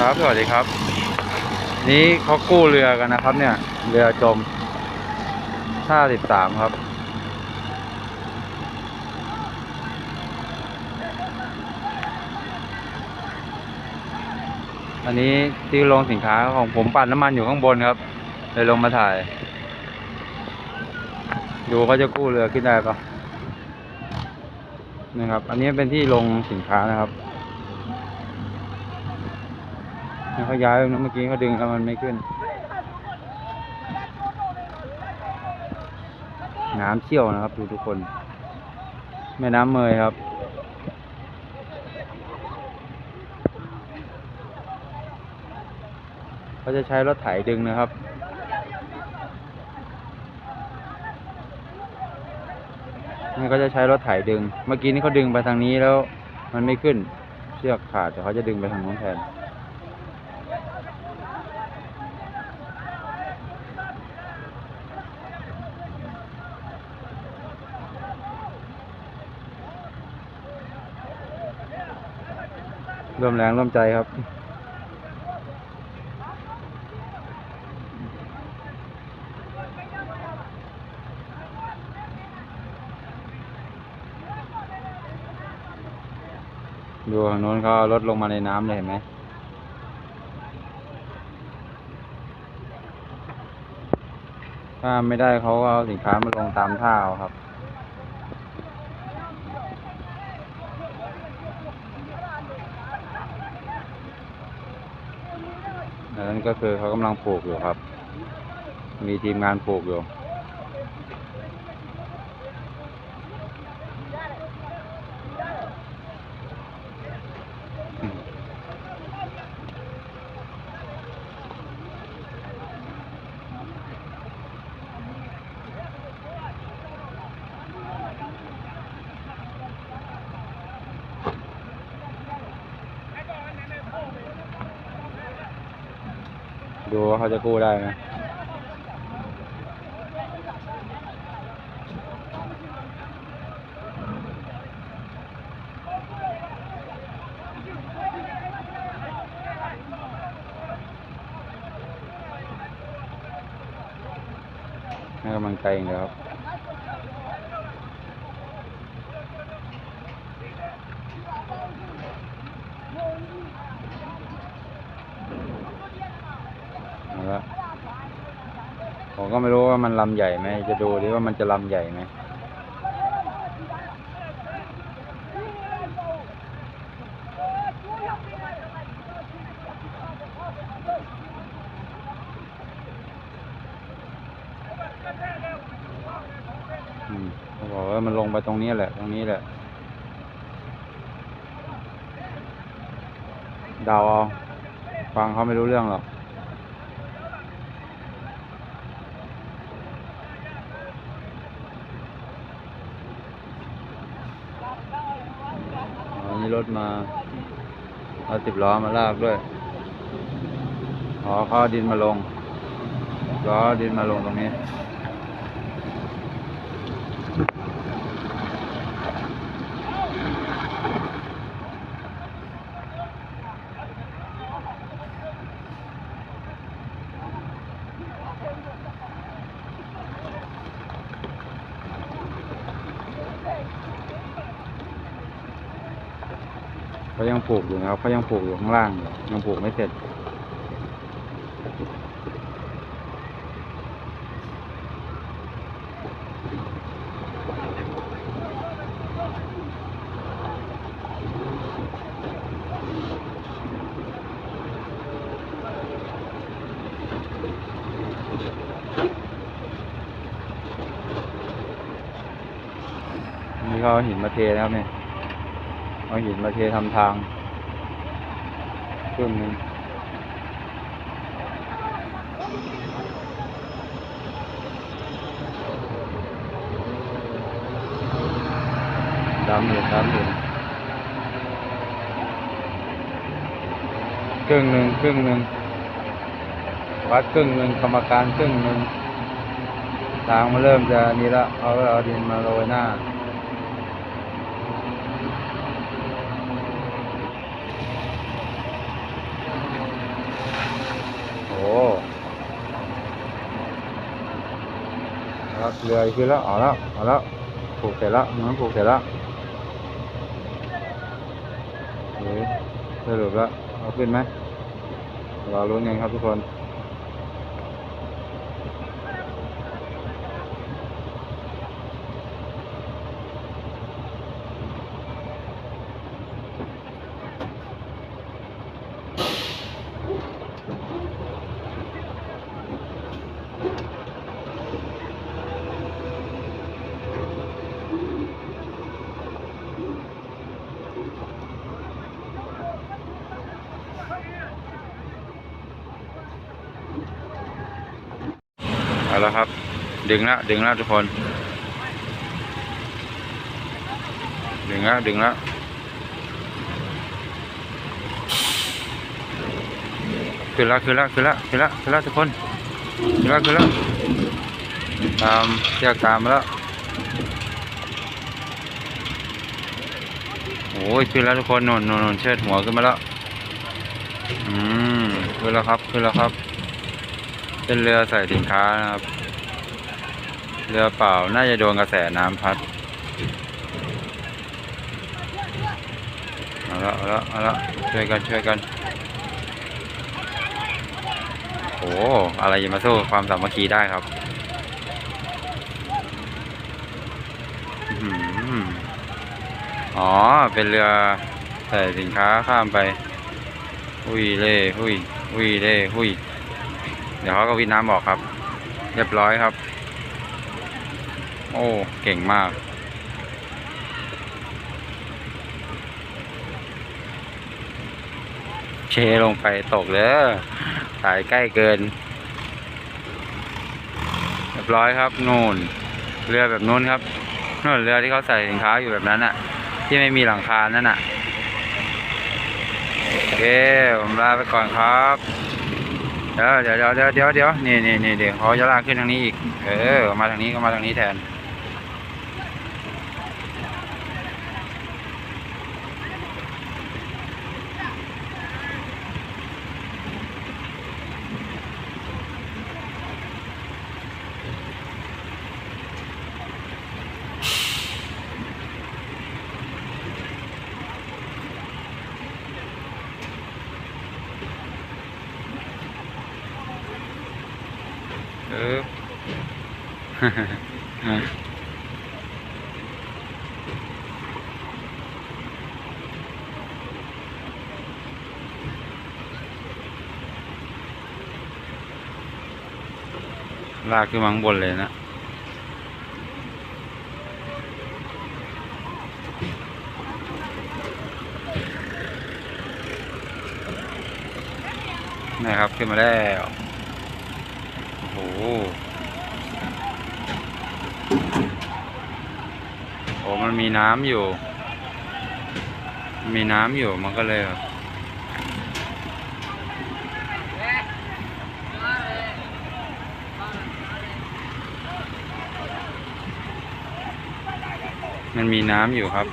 ครับสวัสดีครับ นี้เขากู้เรือกันนะครับ เนี่ย เรือจมท่าสิบสามครับ อันนี้ที่ลงสินค้าของผมปั่นน้ำมันอยู่ข้างบนครับ เลยลงมาถ่าย ดูเขาจะกู้เรือขึ้นได้ปะนี่ครับ อันนี้เป็นที่ลงสินค้านะครับ เขาย้ายเมื่อกี้เขาดึงแล้วมันไม่ขึ้น น้ำเชี่ยวนะครับ ดูทุกคน แม่น้ำเมยครับเขาจะใช้รถไถดึงนะครับนี่เขาจะใช้รถไถดึง เมื่อกี้นี่เขาดึงไปทางนี้แล้ว มันไม่ขึ้น เชือกขาดแต่เขาจะดึงไปทางโน้นแทน ร่วมแรงร่วมใจครับ ดูทางโน้นเขาเอารถลงมาในน้ำเลยเห็นไหมถ้าไม่ได้เขาก็เอาสินค้ามาลงตามท่าเอาครับ นนั้นก็คือเขากำลังปลูกอยู่ครับ มีทีมงานปลูกอยู่ ดูว่าเขาจะกู้ได้ไหมให้กำลังใจอย่างเดียวครับ เอาละผมก็ไม่รู้ว่ามันลำใหญ่ไหม จะดูดิว่ามันจะลำใหญ่ไหมอืมเขาบอกว่ามันลงไปตรงนี้แหละ ตรงนี้แหละเดาเอา ฟังเขาไม่รู้เรื่องหรอก อ๋อนี่ รถมาเอาสิบล้อมาลากด้วยขอข้อดินมาลงล้อดินมาลงตรงนี้ เขายังปลูกอยู่นะครับเขายังปลูกอยู่ข้างล่างอยู่ยังปลูกไม่เสร็จนี่เขาเอหินมาเทนะครับเนี่ย เอาหินมาเททำทางครึ่งหนึงดำอยู่ดำอยู่ครึ่งหนึ่งครึ่งหนึ่งวัดครึ่งหนึ่งกรรมการครึ่งหนึ่งทางมันเริ่มจะนี่ละเขาเอาดินมาโรยหน้า แล้วเรือขึ้นแล้วเอาแล้วเอาแล้วผูกเสร็จแล้วมันผูกเสร็จแล้วเฮ้ยสรุปแล้วเอาขึ้นไหมรอลุ้นกันครับทุกคน เอาละครับ ดึงล้วดึงล้วทุกคน ดึงล้วดึงล้วขึ้นล้วขึ้นล้วขึ้นล้วขึ้นล้วขึ้นล้วทุกคนขึ้นล้วขึ้นล้วตามเชือกตามแล้วโอ้ยขึ้นแล้วทุกคนนนนนเชิดหัวขึ้นมาแล้วอืมขึ้นแล้วครับขึ้นแล้วครับ เป็นเรือใส่สินค้านะครับ เรือเปล่าน่าจะโดนกระแสน้ำพัดเอาละเอาละเอาละช่วยกันช่วยกันโอ้อะไรจะมาสู้ความสามัคคีได้ครับอ๋อ เป็นเรือใส่สินค้าข้ามไปหุยเล่หุยหุยเล่หุย เดี๋ยวเขาก็วิดน้ำออกครับ เรียบร้อยครับ โอ้ เก่งมาก เชลงไปตกเลยสายใกล้เกิน เรียบร้อยครับนู่น เรือแบบนู้นครับนู่นเรือที่เขาใส่สินค้าอยู่แบบนั้นอะที่ไม่มีหลังคานั่นอะโอเค ผมลาไปก่อนครับ เดี๋ยวเดี๋ยวเดี๋ยวเดี๋ยวเดี๋ยวเดี๋ยวนี่นี่นี่เดี๋ยวเขาจะลากขึ้นทางนี้อีก เออ มาทางนี้ก็มาทางนี้แทน ออลากขึ้นมาข้างบนเลยนะนะครับขึ้นมาแล้ว โอ้โหโอ้มันมีน้ำอยู่ มีน้ำอยู่มันก็เลยแบบมันมีน้ำอยู่ครับ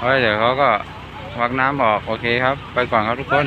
เฮ้ย เดี๋ยวเขาก็วักน้ำออก โอเคครับ ไปก่อนครับทุกคน